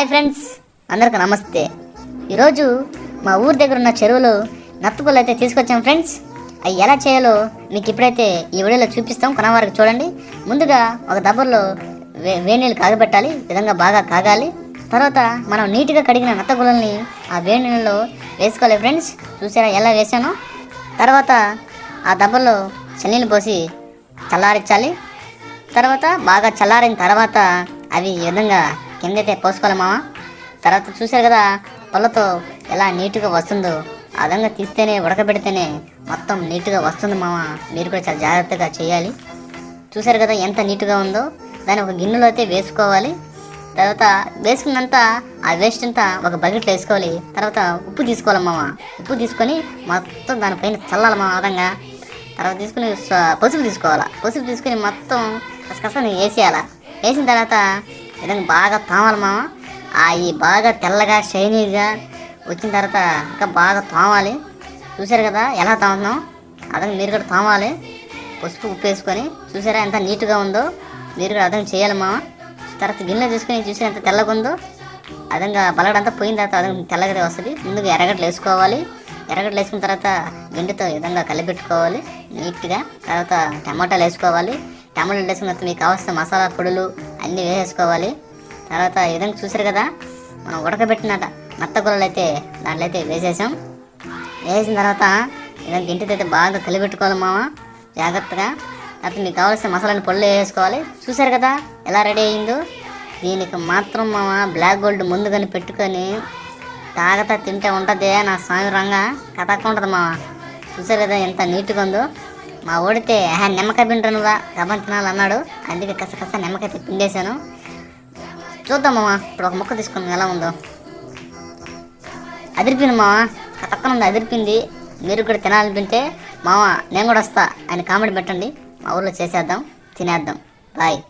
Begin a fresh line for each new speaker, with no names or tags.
Hi friends. అందరికి నమస్తే. ఈరోజు మా ఊరి దగ్గర ఉన్న చెరువులో నత్తగుళ్ళు అయితే తీసుకొచ్చాం ఫ్రెండ్స్. అవి ఎలా చేయాలో మీకు ఇప్పుడైతే ఈ వీడియోలో చూపిస్తాం. కొనవారికి చూడండి. ముందుగా ఒక దబ్బర్లో వే వేడి నీళ్ళు కాగబెట్టాలి. విధంగా బాగా కాగాలి. తర్వాత మనం నీట్గా కడిగిన నత్తగుళ్ళని ఆ వేణీళ్ళలో వేసుకోవాలి ఫ్రెండ్స్. చూసారా ఎలా వేసానో? తర్వాత ఆ దబ్బర్లో చన్నీళ్ళు పోసి చల్లారించాలి. తర్వాత బాగా చల్లారిన తర్వాత అవి ఈ విధంగా కిందైతే పోసుకోవాలి మామ తర్వాత చూశారు కదా పళ్ళతో ఎలా నీట్గా వస్తుందో ఆ విధంగా తీస్తేనే ఉడకబెడితేనే మొత్తం నీట్గా వస్తుంది మామ మీరు కూడా చాలా జాగ్రత్తగా చేయాలి. చూశారు కదా ఎంత నీట్గా ఉందో దాన్ని ఒక గిన్నెలో అయితే వేసుకోవాలి. తర్వాత వేసుకున్నంత ఆ వేస్ట్ అంతా ఒక బకెట్లో వేసుకోవాలి. తర్వాత ఉప్పు తీసుకోవాలి మామ ఉప్పు తీసుకొని మొత్తం దానిపైన చల్లాలి మా విధంగా. తర్వాత తీసుకుని పసుపు తీసుకోవాలా. పసుపు తీసుకుని మొత్తం కసకస వేసేయాలా. వేసిన తర్వాత ఈ విధంగా బాగా తోమాలి మామ. అవి బాగా తెల్లగా షైనీగా వచ్చిన తర్వాత ఇంకా బాగా తోమాలి. చూసారు కదా ఎలా తోముతున్నాం అదే మీరు కూడా తోమాలి. పసుపు ఉప్పు వేసుకొని చూసారా ఎంత నీట్గా ఉందో? మీరు కూడా అర్థం చేయాలి మామ. తర్వాత గిన్నె చూసుకొని చూసి ఎంత తెల్లగా ఉందో? అదంగా బలగడంతా పోయిన తర్వాత అదం తెల్లగదే వస్తుంది. ముందుగా ఎర్రగడ్డలు వేసుకోవాలి. ఎర్రగడ్డలు వేసుకున్న తర్వాత గిండితో విధంగా కలిపెట్టుకోవాలి నీట్గా. తర్వాత టమాటాలు వేసుకోవాలి. టమాటాలు వేసుకున్న తర్వాత మీకు కావాల్సిన మసాలా పొడులు అన్నీ వేసేసుకోవాలి. తర్వాత ఈ విధంగా చూసారు కదా మనం ఉడకబెట్టిన నత్తగొల్లలు అయితే దాంట్లో అయితే వేసేసాం. వేసిన తర్వాత ఇదంతా గింటితో అయితే బాగా కలిపెట్టుకోవాలి మామ జాగ్రత్తగా. తర్వాత మీకు కావాల్సిన మసాలాని పొళ్ళు వేసుకోవాలి చూసారు కదా ఎలా రెడీ అయిందో? దీనికి మాత్రం మామ బ్లాక్ గోల్డ్ ముందుగానే పెట్టుకొని తాగతా తింటే ఉంటుందే నా స్వామి రంగా. కథకు ఉంటుంది మామ. చూసారు కదా ఎంత నీట్గా ఉందో? మా ఓడితే "ఆహా, నిమ్మకాయ పిండ్రు నువ్వా? గబన్ తినాలన్నాడు అందుకే కస కస నిమ్మకాయ పిండేశాను. చూద్దాం మామ ఇప్పుడు ఒక ముక్క తీసుకుందాం ఎలా ఉందో. అదిరిపింది మామ కథక్కన ఉంది అదిరిపింది మీరు కూడా తినాలనిపింటే మామ నేను కూడా వస్తా. అని కామెడీ పెట్టండి. మా ఊర్లో చేసేద్దాం తినేద్దాం. బాయ్.